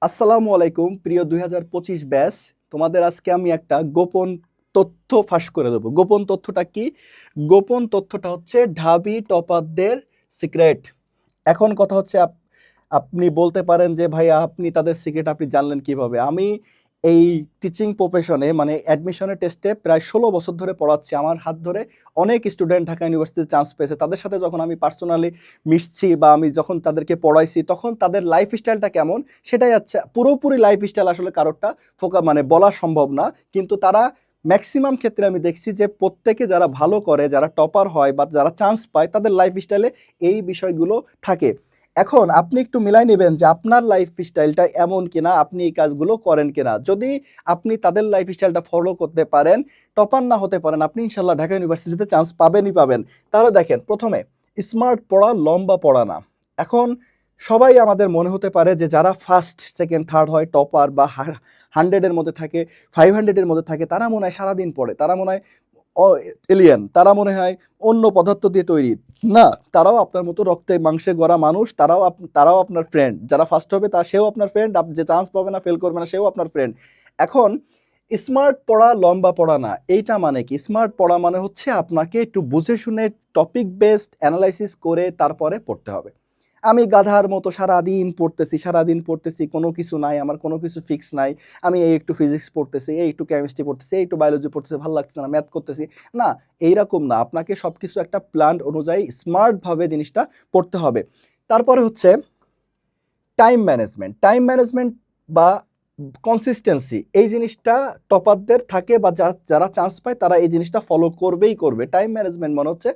আসসালামু আলাইকুম, প্রিয় দুই হাজার পঁচিশ ব্যাস তোমাদের আজকে আমি একটা গোপন তথ্য ফাঁস করে দেবো। গোপন তথ্যটা কি? গোপন তথ্যটা হচ্ছে ঢাবি টপারদের সিক্রেট। এখন কথা হচ্ছে, আপ- আপনি বলতে পারেন যে, ভাই, আপনি তাদের সিক্রেট আপনি জানলেন কীভাবে? আমি এই টিচিং প্রফেশনে মানে অ্যাডমিশনের টেস্টে প্রায় ষোলো বছর ধরে পড়াচ্ছি। আমার হাত ধরে অনেক স্টুডেন্ট ঢাকা ইউনিভার্সিটিতে চান্স পেয়েছে। তাদের সাথে যখন আমি পার্সোনালি মিশছি বা আমি যখন তাদেরকে পড়াইছি, তখন তাদের লাইফ স্টাইলটা কেমন সেটাই আচ্ছা পুরোপুরি লাইফ স্টাইল আসলে কারোরটা ফোকা মানে বলা সম্ভব না। কিন্তু তারা ম্যাক্সিমাম ক্ষেত্রে আমি দেখছি যে প্রত্যেকে যারা ভালো করে, যারা টপার হয় বা যারা চান্স পায়, তাদের লাইফ স্টাইলে এই বিষয়গুলো থাকে। এখন আপনি একটু মিলাই নেবেন যে আপনার লাইফ স্টাইলটা এমন কিনা, আপনি এই কাজগুলো করেন কিনা। যদি আপনি তাদের লাইফ স্টাইলটা ফলো করতে পারেন টপার না হতে পারেন, আপনি ইনশাল্লাহ ঢাকা ইউনিভার্সিটিতে চান্স পাবেনই পাবেন। তাহলে দেখেন, প্রথমে স্মার্ট পড়া, লম্বা পড়া না। এখন সবাই আমাদের মনে হতে পারে যে যারা ফার্স্ট সেকেন্ড থার্ড হয় টপার বা হান্ড্রেডের মধ্যে থাকে ফাইভ হান্ড্রেডের মধ্যে থাকে, তারা মনে হয় সারাদিন পড়ে, তারা মনে হয় এলিয়ান তারা মনে হয় অন্য পদার্থ দিয়ে তৈরি। না, তারাও আপনার মতো রক্তে মাংসে গড়া মানুষ, তারাও তারাও আপনার ফ্রেন্ড যারা ফার্স্ট হবে, তা সেও আপনার ফ্রেন্ড যে চান্স পাবে না ফেল করবে না, সেও আপনার ফ্রেন্ড এখন স্মার্ট পড়া লম্বা পড়া না, এইটা মানে কি? স্মার্ট পড়া মানে হচ্ছে আপনাকে একটু বুঝে শুনে টপিক বেসড অ্যানালাইসিস করে তারপরে পড়তে হবে। আমি গাধার মতো সারাদিন পড়তেছি সারাদিন পড়তেছি, কোনো কিছু নাই, আমার কোনো কিছু ফিক্স নাই। আমি এই একটু ফিজিক্স পড়তেছি, এই একটু কেমিস্ট্রি পড়তেছি, এই একটু বায়োলজি পড়তেছি, ভালো লাগছে না ম্যাথ করতেছি। না, এইরকম না, আপনাকে সব কিছু একটা প্ল্যান অনুযায়ী স্মার্টভাবে জিনিসটা পড়তে হবে। তারপরে হচ্ছে টাইম ম্যানেজমেন্ট টাইম ম্যানেজমেন্ট বা কনসিস্টেন্সি এই জিনিসটা টপারদের থাকে বা যারা চান্স পায় তারা এই জিনিসটা ফলো করবেই করবে। টাইম ম্যানেজমেন্ট মনে হচ্ছে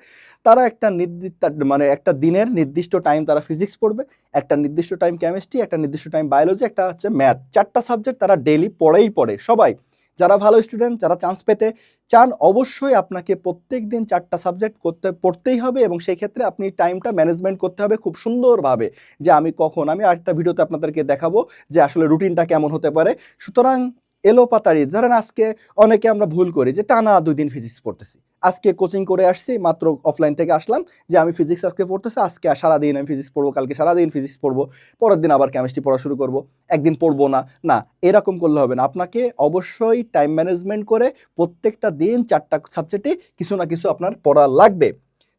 তারা একটা নির্দিষ্ট মানে একটা দিনের নির্দিষ্ট টাইম তারা ফিজিক্স পড়বে, একটা নির্দিষ্ট টাইম কেমিস্ট্রি একটা নির্দিষ্ট টাইম বায়োলজি একটা হচ্ছে ম্যাথ চারটা সাবজেক্ট তারা ডেলি পড়েই পড়ে, সবাই। যারা ভালো স্টুডেন্ট যারা চান্স পেতে চান, অবশ্যই আপনাকে প্রত্যেক দিন চারটা সাবজেক্ট করতে, পড়তেই হবে এবং সেই ক্ষেত্রে আপনি টাইমটা ম্যানেজমেন্ট করতে হবে খুব সুন্দরভাবে। যে আমি কখন, আমি আরেকটা ভিডিওতে আপনাদেরকে দেখাবো যে আসলে রুটিনটা কেমন হতে পারে। সুতরাং এলোপাতাড়ি, ধরেন আজকে অনেকে আমরা ভুল করি যে টানা দুই দিন ফিজিক্স পড়তেছি। আজকে কোচিং করে আসছি, মাত্র অফলাইন থেকে আসলাম যে আমি ফিজিক্স আজকে পড়তেছি, আজকে সারাদিন আমি ফিজিক্স পড়ব, কালকে সারাদিন ফিজিক্স পড়ব, পরের দিন আবার কেমিস্ট্রি পড়া শুরু করব, একদিন পড়ব না না, এরকম করলে হবে না। আপনাকে অবশ্যই টাইম ম্যানেজমেন্ট করে প্রত্যেকটা দিন চারটা সাবজেক্টে কিছু না কিছু আপনার পড়া লাগবে।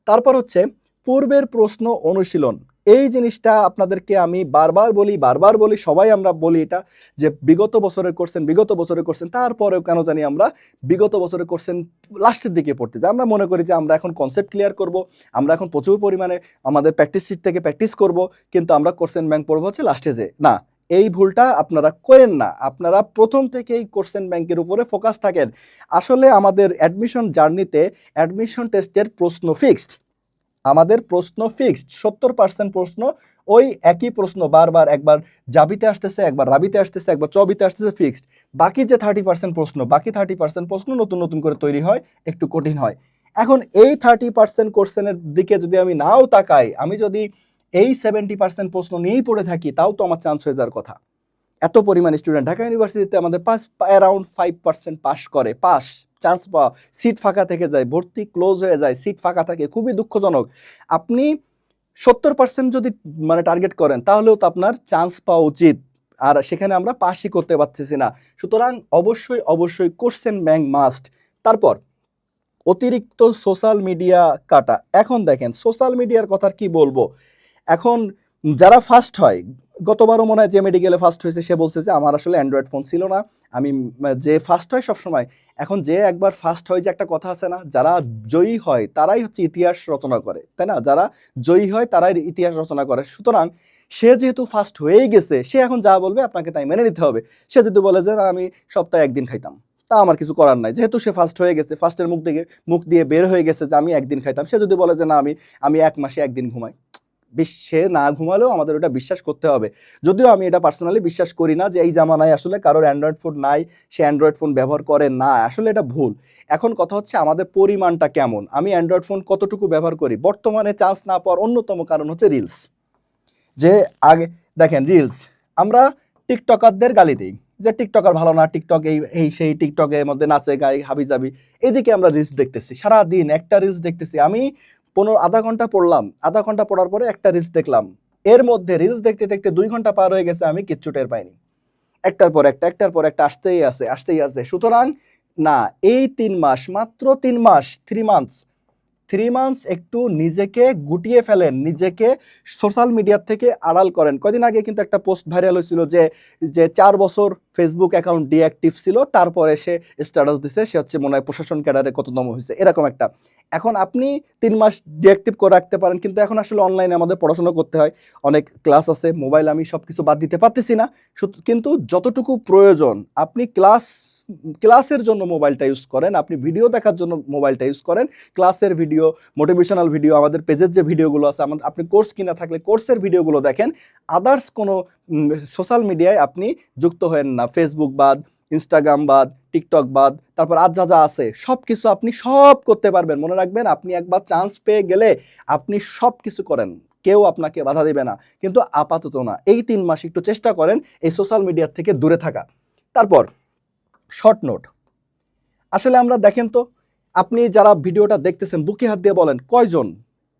তারপর হচ্ছে পূর্বের প্রশ্ন অনুশীলন। এই জিনিসটা আপনাদেরকে আমি বারবার বলি বারবার বলি, সবাই আমরা বলি এটা যে বিগত বছরের করছেন বিগত বছরের করছেন তারপরেও কেন জানি আমরা বিগত বছরের করছেন লাস্টের দিকে পড়তে যাই। আমরা মনে করি যে আমরা এখন কনসেপ্ট ক্লিয়ার করব, আমরা এখন প্রচুর পরিমাণে আমাদের প্র্যাকটিস শিট থেকে প্র্যাকটিস করব, কিন্তু আমরা কোশ্চেন ব্যাংক পড়ব হচ্ছে লাস্টে যে না, এই ভুলটা আপনারা করেন না। আপনারা প্রথম থেকেই কোশ্চেন ব্যাংকের উপরে ফোকাস থাকেন। আসলে আমাদের অ্যাডমিশন জার্নিতে অ্যাডমিশন টেস্টের প্রশ্ন ফিক্সড আমাদের প্রশ্ন ফিক্সড সত্তর পার্সেন্ট প্রশ্ন, ওই একই প্রশ্ন বারবার একবার জাবিতে আসতেছে, একবার রাবিতে আসতেছে, একবার চবিতে আসতেছে ফিক্সড বাকি যে থার্টি পার্সেন্ট প্রশ্ন, বাকি থার্টি পার্সেন্ট প্রশ্ন নতুন নতুন করে তৈরি হয়, একটু কঠিন হয়। এখন এই থার্টি পার্সেন্ট কোশ্চেনের দিকে যদি আমি নাও তাকাই, আমি যদি এই সেভেন্টি পার্সেন্ট প্রশ্ন নিয়েই পড়ে থাকি, তাও তো আমার চান্স হয়ে যাওয়ার কথা। এত পরিমাণ স্টুডেন্ট ঢাকা ইউনিভার্সিটিতে আমাদের pass around five percent pass করে পাস চান্স পাওয়া সিট ফাঁকা থেকে যায়, ভর্তি ক্লোজ হয়ে যায় সিট ফাঁকা থাকে, খুবই দুঃখজনক। আপনি সত্তর পার্সেন্ট যদি মানে টার্গেট করেন, তাহলেও তো আপনার চান্স পাওয়া উচিত। আর সেখানে আমরা পাসই করতে পারতেছি না। সুতরাং অবশ্যই অবশ্যই কোশ্চেন ব্যাংক মাস্ট তারপর, অতিরিক্ত সোশ্যাল মিডিয়া কাটা। এখন দেখেন সোশ্যাল মিডিয়ার কথা কি বলব? এখন যারা ফার্স্ট হয় গতবারও মনে হয় যে মেডিকেলে ফার্স্ট হয়েছে, সে বলছে যে আমার আসলে অ্যান্ড্রয়েড ফোন ছিল না। আমি, যে ফার্স্ট হয় সবসময়, এখন যে একবার ফার্স্ট হয় যে একটা কথা আছে না, যারা জয়ী হয় তারাই হচ্ছে ইতিহাস রচনা করে, তাই না? যারা জয়ী হয় তারাই ইতিহাস রচনা করে। সুতরাং সে যেহেতু ফার্স্ট হয়েই গেছে, সে এখন যা বলবে আপনাকে তাই মেনে নিতে হবে। সে যদি বলে যে আমি সপ্তাহে একদিন খাইতাম। তা আমার কিছু করার নাই। যেহেতু সে ফার্স্ট হয়ে গেছে ফার্স্টের মুখ থেকে মুখ দিয়ে বের হয়ে গেছে যে আমি একদিন খাইতাম, সে যদি বলে যে, না, আমি আমি এক মাসে একদিন ঘুমাই। বিশ- সে না ঘুমালেও আমাদের ওটা বিশ্বাস করতে হবে। যদিও আমি এটা পার্সোনালি বিশ্বাস করি না যে এই জামানায় আসলে কারোর অ্যান্ড্রয়েড ফোন নাই, সে অ্যান্ড্রয়েড ফোন ব্যবহার করে না, আসলে এটা ভুল। এখন কথা হচ্ছে আমাদের পরিমাণটা কেমন? আমি অ্যান্ড্রয়েড ফোন কতটুকু ব্যবহার করি? বর্তমানে চান্স না পাওয়ার অন্যতম কারণ হচ্ছে রিলস যে আগে, দেখেন রিলস আমরা টিকটকারদের গালি দিই। যে টিকটকার ভালো না, টিকটক এই এই সেই টিকটকের মধ্যে নাচে, গায়ে হাবি যাবি এদিকে আমরা রিলস দেখতেছি। সারা দিন একটা রিলস দেখতেছি। আমি পনেরো আধা ঘণ্টা পড়লাম। আধা ঘণ্টা পড়ার পরে একটা রিলস দেখলাম। এর মধ্যে রিলস দেখতে দেখতে দুই ঘণ্টা পার হয়ে গেছে, আমি কিচ্ছু টের পাইনি। একটার পর একটা, একটার পর একটা, আসতেই আছে আসতেই আছে। সুতরাং, না, এই তিন মাস, মাত্র তিন মাস থ্রি মান্থস থ্রি মান্থস একটু নিজেকে গুটিয়ে ফেলেন, নিজেকে সোশ্যাল মিডিয়ার থেকে আড়াল করেন। কদিন আগে কিন্তু একটা পোস্ট ভাইরাল হয়েছিল যে যে চার বছর ফেসবুক অ্যাকাউন্ট ডিঅ্যাক্টিভ ছিল, তারপরে সে স্ট্যাটাস দিছে, সে হচ্ছে মনে হয় প্রশাসন ক্যাডারে কততম হয়েছে, এরকম একটা। এখন আপনি তিন মাস ডিঅ্যাক্টিভ করে রাখতে পারেন, কিন্তু এখন আসলে অনলাইনে আমাদের পড়াশোনা করতে হয়। অনেক ক্লাস আছে মোবাইল আমি সব কিছু বাদ দিতে পারতেছি না। কিন্তু যতটুকু প্রয়োজন, আপনি ক্লাস ক্লাসের জন্য মোবাইলটা ইউজ করেন, আপনি ভিডিও দেখার জন্য মোবাইলটা ইউজ করেন। ক্লাসের ভিডিও মোটিভেশনাল ভিডিও আমাদের পেজের যে ভিডিওগুলো আছে আমার আপনি কোর্স কিনা থাকলে কোর্সের ভিডিওগুলো দেখেন। আদার্স কোনো সোশ্যাল মিডিয়ায় আপনি যুক্ত হয়েন না। ফেসবুক বাদ ইনস্টাগ্রাম বাদ টিকটক বাদ, তারপর আর যা যা আছে সব কিছু আপনি সব করতে পারবেন। মনে রাখবেন, আপনি একবার চান্স পেয়ে গেলে আপনি সব কিছু করেন। কেউ আপনাকে বাধা দেবে না। কিন্তু আপাতত না। এই তিন মাস একটু চেষ্টা করেন এই সোশ্যাল মিডিয়ার থেকে দূরে থাকা। তারপর শর্ট নোট আসলে আমরা দেখেন তো, আপনি যারা ভিডিওটা দেখতেছেন, বুকে হাত দিয়ে বলেন, কয়জন?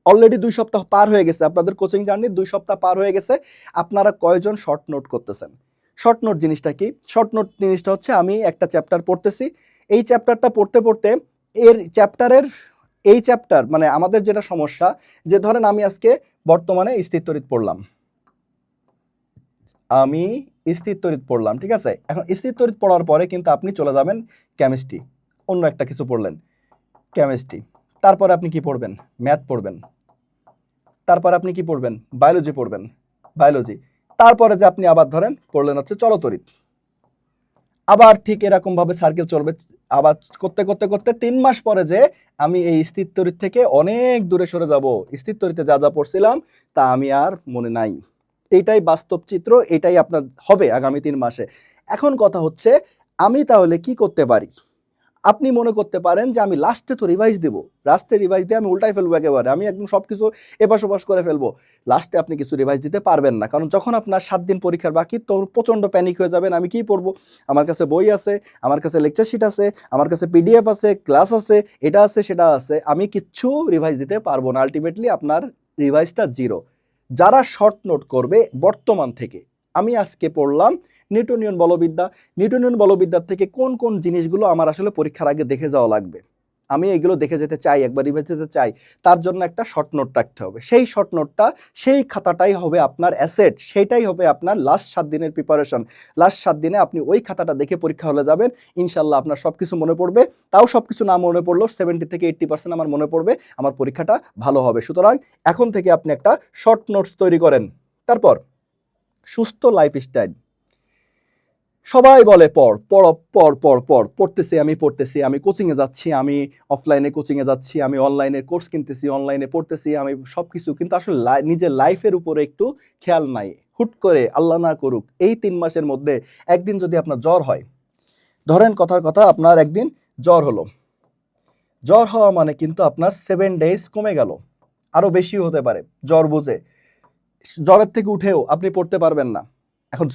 অলরেডি দুই সপ্তাহ পার হয়ে গেছে। আপনাদের কোচিং জার্নি দুই সপ্তাহ পার হয়ে গেছে। আপনারা কয়জন শর্ট নোট করতেছেন? শর্ট নোট জিনিসটা কি? শর্ট নোট জিনিসটা হচ্ছে আমি একটা চ্যাপ্টার পড়তেছি। এই চ্যাপ্টারটা পড়তে পড়তে এর চ্যাপ্টারের এই চ্যাপ্টার মানে আমাদের যেটা সমস্যা, যে ধরেন আমি আজকে বর্তমানে স্থিরতরিত পড়লাম। আমি স্থিরতরিত পড়লাম, ঠিক আছে? এখন স্থিরতরিত পড়ার পরে কিন্তু আপনি চলে যাবেন কেমিস্ট্রি অন্য একটা কিছু পড়লেন কেমিস্ট্রি তারপরে আপনি কি পড়বেন? ম্যাথ পড়বেন। তারপর আপনি কি পড়বেন? বায়োলজি পড়বেন। বায়োলজি তারপরে যে আপনি আবার ধরেন পড়লেন হচ্ছে চলতরিত। আবার ঠিক এরকম ভাবে সার্কেল চলবে, আবার করতে করতে করতে তিন মাস পরে যে আমি এই স্থিরতরিত থেকে অনেক দূরে সরে যাব স্থিরতরিতে যা যা পড়ছিলাম তা আমি আর মনে নাই। এইটাই বাস্তব চিত্র, এটাই আপনার হবে আগামী তিন মাসে। এখন কথা হচ্ছে, আমি তাহলে কি করতে পারি? আপনি মনে করতে পারেন যে আমি লাস্টে তো রিভাইজ দেবো। লাস্টে রিভাইজ দিয়ে আমি উল্টাই ফেলব একেবারে। আমি একদম সব কিছু এপাশ ওপাশ করে ফেলব। লাস্টে আপনি কিছু রিভাইজ দিতে পারবেন না। কারণ যখন আপনার সাত দিন পরীক্ষার বাকি, তো প্রচণ্ড প্যানিক হয়ে যাবেন, আমি কি পড়ব? আমার কাছে বই আছে, আমার কাছে লেকচার শিট আছে, আমার কাছে পিডিএফ আছে ক্লাস আছে, এটা আছে, সেটা আছে। আমি কিচ্ছু রিভাইজ দিতে পারব না। আলটিমেটলি আপনার রিভাইজটা জিরো যারা শর্ট নোট করবে বর্তমান থেকে, আমি আজকে পড়লাম নিউটনিয়ন বলবিদ্যা নিউটনিয়ন বলবিদ্যার থেকে কোন কোন জিনিসগুলো আমার আসলে পরীক্ষার আগে দেখে যাওয়া লাগবে? আমি এগুলো দেখে যেতে চাই, একবার রিভাইজ যেতে চাই, তার জন্য একটা শর্ট নোট রাখতে হবে। সেই শর্ট নোটটা সেই খাতাটাই হবে আপনার অ্যাসেট সেইটাই হবে আপনার লাস্ট সাত দিনের প্রিপারেশন লাস্ট সাত দিনে আপনি ওই খাতাটা দেখে পরীক্ষা হলে যাবেন ইনশাল্লাহ আপনার সব কিছু মনে পড়বে। তাও সব কিছু না মনে পড়লেও সেভেন্টি থেকে এইট্টি পার্সেন্ট আমার মনে পড়বে, আমার পরীক্ষাটা ভালো হবে। সুতরাং এখন থেকে আপনি একটা শর্ট নোটস তৈরি করেন। তারপর, সুস্থ লাইফস্টাইল সবাই বলে, পড় পড় পড় পড় পড়, পড়তেছি আমি পড়তেছি আমি কোচিংয়ে যাচ্ছি, আমি অফলাইনে কোচিংয়ে যাচ্ছি, আমি অনলাইনে কোর্স কিনতেছি অনলাইনে পড়তেছি, আমি সব কিছু কিন্তু আসলে নিজের লাইফের উপরে একটু খেয়াল নাই। হুট করে আল্লাহ না করুক, এই তিন মাসের মধ্যে একদিন যদি আপনার জ্বর হয়, ধরেন কথার কথা, আপনার একদিন জ্বর হলো। জ্বর হওয়া মানে কিন্তু আপনার সেভেন ডেজ কমে গেল। আরও বেশিও হতে পারে, জ্বর বুঝে। জ্বরের থেকে উঠেও আপনি পড়তে পারবেন না। এখন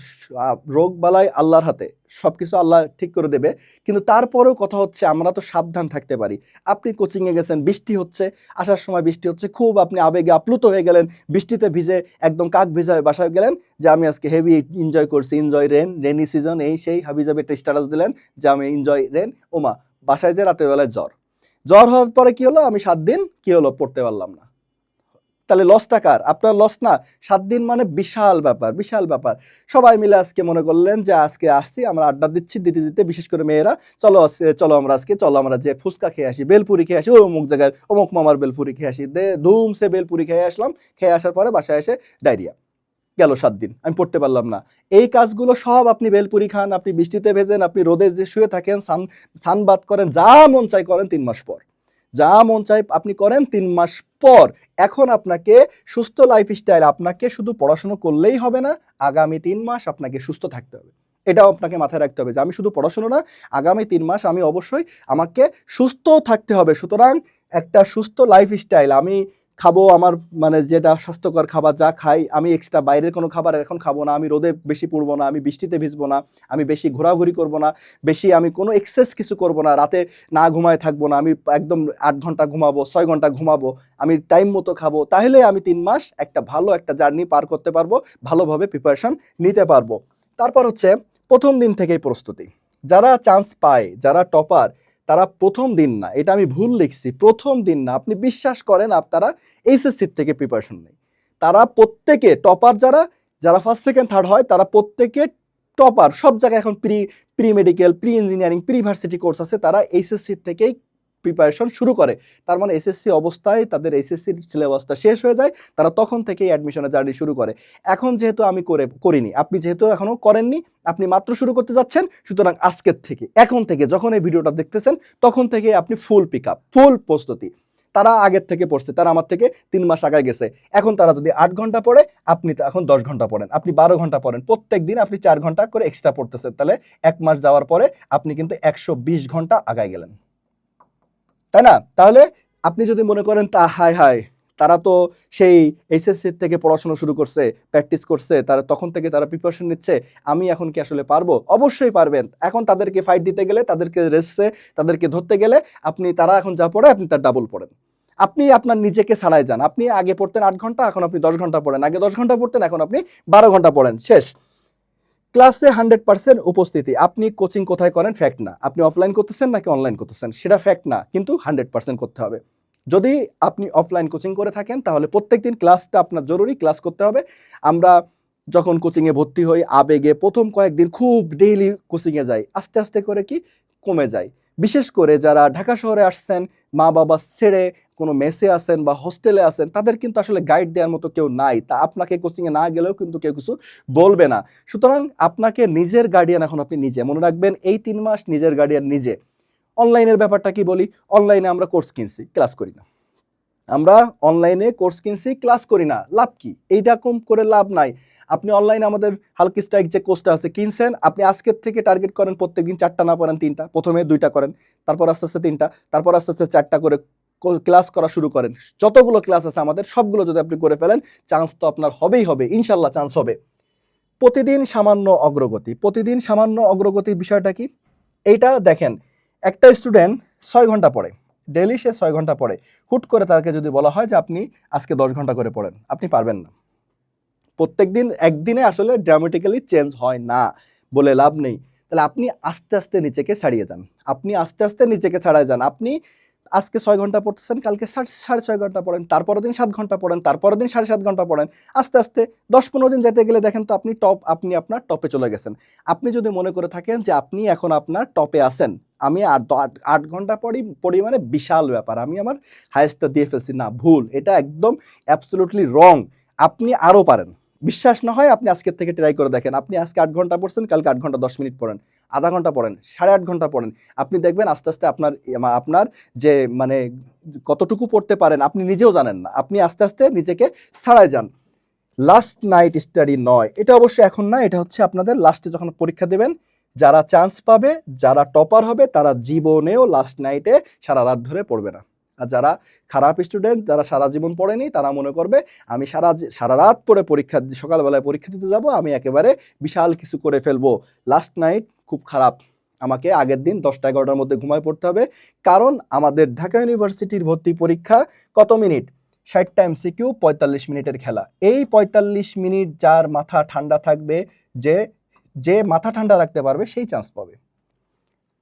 রোগ বালাই আল্লাহর হাতে সব কিছু আল্লাহ ঠিক করে দেবে। কিন্তু তারপরেও কথা হচ্ছে, আমরা তো সাবধান থাকতে পারি। আপনি কোচিংয়ে গেছেন, বৃষ্টি হচ্ছে, আসার সময় বৃষ্টি হচ্ছে, খুব আপনি আবেগে আপ্লুত হয়ে গেলেন, বৃষ্টিতে ভিজে একদম কাক ভিজা হয়ে বাসায় গেলেন, যে আমি আজকে হেভি এনজয় করছি এনজয় রেন রেনি সিজন এই সেই হাবিজাবে একটা স্ট্যাটাস দিলেন, যে আমি এনজয় রেন ওমা, বাসায় যে রাতের বেলায় জ্বর। জ্বর হওয়ার পরে কি হলো? আমি সাত দিন কি হলো? পড়তে পারলাম না। তাহলে লসটা কার? আপনার লস না, সাত দিন মানে বিশাল ব্যাপার বিশাল ব্যাপার। সবাই মিলে আজকে মনে করলেন যে আজকে আসছি, আমরা আড্ডা দিচ্ছি, দিতে দিতে বিশেষ করে মেয়েরা, চলো চলো আমরা আজকে, চলো আমরা যে ফুচকা খেয়ে আসি, বেলপুরি খেয়ে আসি ও অমুক জায়গায়, অমুক মামার বেলপুরি খেয়ে আসি, দে, ধুম সে বেলপুরি খেয়ে আসলাম, খেয়ে আসার পরে বাসায় এসে ডায়রিয়া। গেল সাত দিন, আমি পড়তে পারলাম না। এই কাজগুলো সব আপনি বেলপুরি খান, আপনি বৃষ্টিতে ভেজেন, আপনি রোদে যে শুয়ে থাকেন, সান, সানবাদ করেন, যা মন চাই করেন তিন মাস পর। যা মন চাই আপনি করেন, তিন মাস পর এখন আপনাকে সুস্থ লাইফস্টাইল আপনাকে শুধু পড়াশুনো করলেই হবে না, আগামী তিন মাস আপনাকে সুস্থ থাকতে হবে। এটাও আপনাকে মাথায় রাখতে হবে যে আমি শুধু পড়াশুনো না, আগামী তিন মাস আমি অবশ্যই আমাকে সুস্থ থাকতে হবে। সুতরাং একটা সুস্থ লাইফস্টাইল আমি খাব, আমার মানে যেটা স্বাস্থ্যকর খাবার যা খাই, আমি এক্সট্রা বাইরের কোনো খাবার এখন খাব না, আমি রোদে বেশি পড়ব না, আমি বৃষ্টিতে ভিজবো না, আমি বেশি ঘোরাঘুরি করব না, বেশি আমি কোনো এক্সেস কিছু করব না, রাতে না ঘুমায় থাকব না, আমি একদম আট ঘণ্টা ঘুমাবো, ছয় ঘণ্টা ঘুমাবো, আমি টাইম মতো খাব, তাহলে আমি তিন মাস একটা ভালো একটা জার্নি পার করতে পারব, ভালোভাবে প্রিপারেশন নিতে পারব। তারপর হচ্ছে প্রথম দিন থেকেই প্রস্তুতি। যারা চান্স পায়, যারা টপার তারা প্রথম দিন না, এটা আমি ভুল লিখছি, প্রথম দিন না, আপনি বিশ্বাস করেন আপনারা এইচএসসির থেকে প্রিপারেশন নেই তারা প্রত্যেকে টপার যারা যারা ফার্স্ট সেকেন্ড থার্ড হয়, তারা প্রত্যেকে টপার সব জায়গায় এখন pre pre medical pre engineering pre varsity course আছে তারা এইচএসসি থেকেই প্রিপারেশন শুরু করে। তার মানে এসএসসি অবস্থায় তাদের এসএসসির সিলেবাসটা শেষ হয়ে যায়, তারা তখন থেকেই অ্যাডমিশনের জার্নি শুরু করে। এখন যেহেতু আমি করে, করিনি, আপনি যেহেতু এখনও করেননি, আপনি মাত্র শুরু করতে যাচ্ছেন, সুতরাং আজকের থেকে, এখন থেকে যখন এই ভিডিওটা দেখতেছেন, তখন থেকে আপনি ফুল পিক আপ ফুল প্রস্তুতি। তারা আগের থেকে পড়ছে, তারা আমার থেকে তিন মাস আগে গেছে। এখন তারা যদি আট ঘণ্টা পড়ে, আপনি তো এখন দশ ঘণ্টা পড়েন। আপনি বারো ঘণ্টা পড়েন। প্রত্যেক দিন আপনি চার ঘণ্টা করে এক্সট্রা পড়তেছেন। তাহলে এক মাস যাওয়ার পরে আপনি কিন্তু একশো বিশ ঘণ্টা আগায় গেলেন। তাই না? তাহলে আপনি যদি মনে করেন তা হাই হাই তারা তো সেই এইচএসসি থেকে পড়াশোনা শুরু করছে প্র্যাকটিস করছে, তারা তখন থেকে তারা প্রিপারেশন নিচ্ছে, আমি এখন কি আসলে পারব? অবশ্যই পারবেন। এখন তাদেরকে ফাইট দিতে গেলে, তাদেরকে রেসে তাদেরকে ধরতে গেলে আপনি, তারা এখন যা পড়ে, আপনি তার ডাবল পড়েন। আপনি আপনার নিজেকে ছাড়াই যান। আপনি আগে পড়তেন আট ঘণ্টা, এখন আপনি দশ ঘণ্টা পড়েন। আগে দশ ঘণ্টা পড়তেন, এখন আপনি বারো ঘণ্টা পড়েন। শেষ। ক্লাসে হান্ড্রেড পার্সেন্ট উপস্থিতি। আপনি কোচিং কোথায় করেন? ফ্যাক্ট না। আপনি অফলাইন করতেছেন নাকি অনলাইন করতেছেন? সেটা ফ্যাক্ট না, কিন্তু হান্ড্রেড পার্সেন্ট করতে হবে। যদি আপনি অফলাইন কোচিং করে থাকেন, তাহলে প্রত্যেকদিন ক্লাসটা আপনার জরুরি, ক্লাস করতে হবে। আমরা যখন কোচিংয়ে ভর্তি হই, আবেগে প্রথম কয়েকদিন খুব ডেইলি কোচিংয়ে যাই। আস্তে আস্তে করে কি? কমে যায় বিশেষ করে যারা ঢাকা শহরে আসছেন মা বাবা ছেড়ে কোনো মেসে আছেন বা হোস্টেলে আছেন, তাদের কিন্তু আসলে গাইড দেওয়ার মতো কেউ নাই। তা আপনাকে কোচিংয়ে না গেলেও কিন্তু কেউ কিছু বলবে না। সুতরাং আপনাকে নিজের গার্ডিয়ান এখন আপনি নিজে। মনে রাখবেন, এই তিন মাস নিজের গার্ডিয়ান নিজে। অনলাইনের ব্যাপারটা কি বলি? অনলাইনে আমরা কোর্স কিনছি ক্লাস করি না। আমরা অনলাইনে কোর্স কিনছি ক্লাস করি না। লাভ কি? এইটা কম করে লাভ নাই। আপনি অনলাইনে আমাদের হালকি স্ট্রাইক যে কোর্সটা আছে, কিনছেন, আপনি আজকের থেকে টার্গেট করেন, প্রত্যেকদিন চারটা না পড়েন, তিনটা। প্রথমে দুইটা করেন, তারপর আস্তে আস্তে তিনটা, তারপর আস্তে আস্তে চারটা করে ক্লাস করা শুরু করেন। যতগুলো ক্লাস আছে আমাদের, সবগুলো যদি আপনি করে ফেলেন চান্স তো আপনার হবেই হবে। ইনশাল্লাহ চান্স হবে। প্রতিদিন সামান্য অগ্রগতি। প্রতিদিন সামান্য অগ্রগতির বিষয়টা কি? এইটা দেখেন, একটা স্টুডেন্ট ছয় ঘণ্টা পড়ে। ডেলি সে ছয় ঘণ্টা পড়ে। হুট করে তাকে যদি বলা হয় যে, আপনি আজকে দশ ঘণ্টা করে পড়েন। আপনি পারবেন না। প্রত্যেক দিন একদিনে আসলে ড্রামেটিক্যালি চেঞ্জ হয় না বলে লাভ নেই। তাহলে আপনি আস্তে আস্তে নিচেকে ছাড়িয়ে যান। আপনি আস্তে আস্তে নিচেকে ছাড়ায় যান। আপনি আজকে ছয় ঘণ্টা পড়তেছেন, কালকে সাড়ে সাড়ে ছয় ঘণ্টা পড়েন, তারপরের দিন সাত ঘণ্টা পড়েন, তারপরের দিন সাড়ে সাত ঘণ্টা পড়েন। আস্তে আস্তে দশ পনেরো দিন যেতে গেলে দেখেন তো আপনি টপ, আপনি আপনার টপে চলে গেছেন। আপনি যদি মনে করে থাকেন যে আপনি এখন আপনার টপে আছেন, আমি আট আট ঘণ্টা পড়ি মানে বিশাল ব্যাপার। আমি আমার হায়েস্টটা দিয়ে ফেলছি, না, ভুল, এটা একদম অ্যাবসলুটলি রং আপনি আরও পারেন। বিশ্বাস না হয় আপনি আজকের থেকে ট্রাই করে দেখেন। আপনি আজকে আট ঘণ্টা পড়ছেন, কালকে আট ঘণ্টা দশ মিনিট পড়েন। আধা ঘণ্টা পড়েন, সাড়ে আট ঘণ্টা পড়েন। আপনি দেখবেন আস্তে আস্তে আপনার আপনার যে মানে কতটুকু পড়তে পারেন আপনি নিজেও জানেন না। আপনি আস্তে আস্তে নিজেকে ছাড়ায় যান। লাস্ট নাইট স্টাডি নয়। এটা অবশ্য এখন না, এটা হচ্ছে আপনাদের লাস্টে যখন পরীক্ষা দেবেন, যারা চান্স পাবে, যারা টপার হবে, তারা জীবনেও লাস্ট নাইটে সারা রাত ধরে পড়বে না। আর যারা খারাপ স্টুডেন্ট যারা সারা জীবন পড়েনি, তারা মনে করবে, আমি সারা সারা রাত পরে পরীক্ষা সকালবেলায় পরীক্ষা দিতে যাব, আমি একেবারে বিশাল কিছু করে ফেলব। লাস্ট নাইট খুব খারাপ। আমাকে আগের দিন দশটা এগারোটার মধ্যে ঘুমায় পড়তে হবে। কারণ আমাদের ঢাকা ইউনিভার্সিটির ভর্তি পরীক্ষা কত মিনিট? ষাট টাইম সিকিউ পঁয়তাল্লিশ মিনিটের খেলা। এই পঁয়তাল্লিশ মিনিট যার মাথা ঠান্ডা থাকবে, যে যে মাথা ঠান্ডা রাখতে পারবে, সেই চান্স পাবে।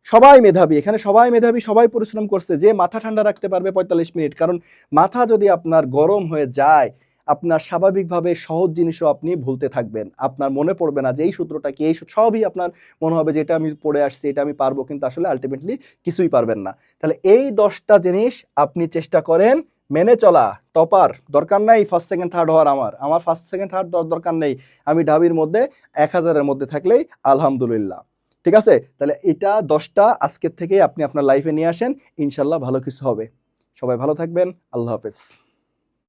সবাই মেধাবী, এখানে সবাই মেধাবী, সবাই পরিশ্রম করছে, যে মাথা ঠান্ডা রাখতে পারবে পঁয়তাল্লিশ মিনিট। কারণ মাথা যদি আপনার গরম হয়ে যায়, আপনার স্বাভাবিকভাবে সহজ জিনিসও আপনি ভুলতে থাকবেন। আপনার মনে পড়বে না যে এই সূত্রটা কি, এই সবই আপনার মনে হবে যে এটা আমি পড়ে আসছি, এটা আমি পারব, কিন্তু আসলে আলটিমেটলি কিছুই পারবেন না। তাহলে এই দশটা জিনিস আপনি চেষ্টা করেন মেনে চলা টপার দরকার নাই ফার্স্ট সেকেন্ড থার্ড হওয়ার আমার। আমার ফার্স্ট সেকেন্ড থার্ড দরকার নেই। আমি ঢাবির মধ্যে এক হাজারের মধ্যে থাকলেই আলহামদুলিল্লাহ। ঠিক আছে? তাহলে এটা দশটা, আজকের থেকে আপনি আপনার লাইফে নিয়ে আসেন। ইনশাল্লাহ ভালো কিছু হবে। সবাই ভালো থাকবেন। আল্লাহ হাফেজ।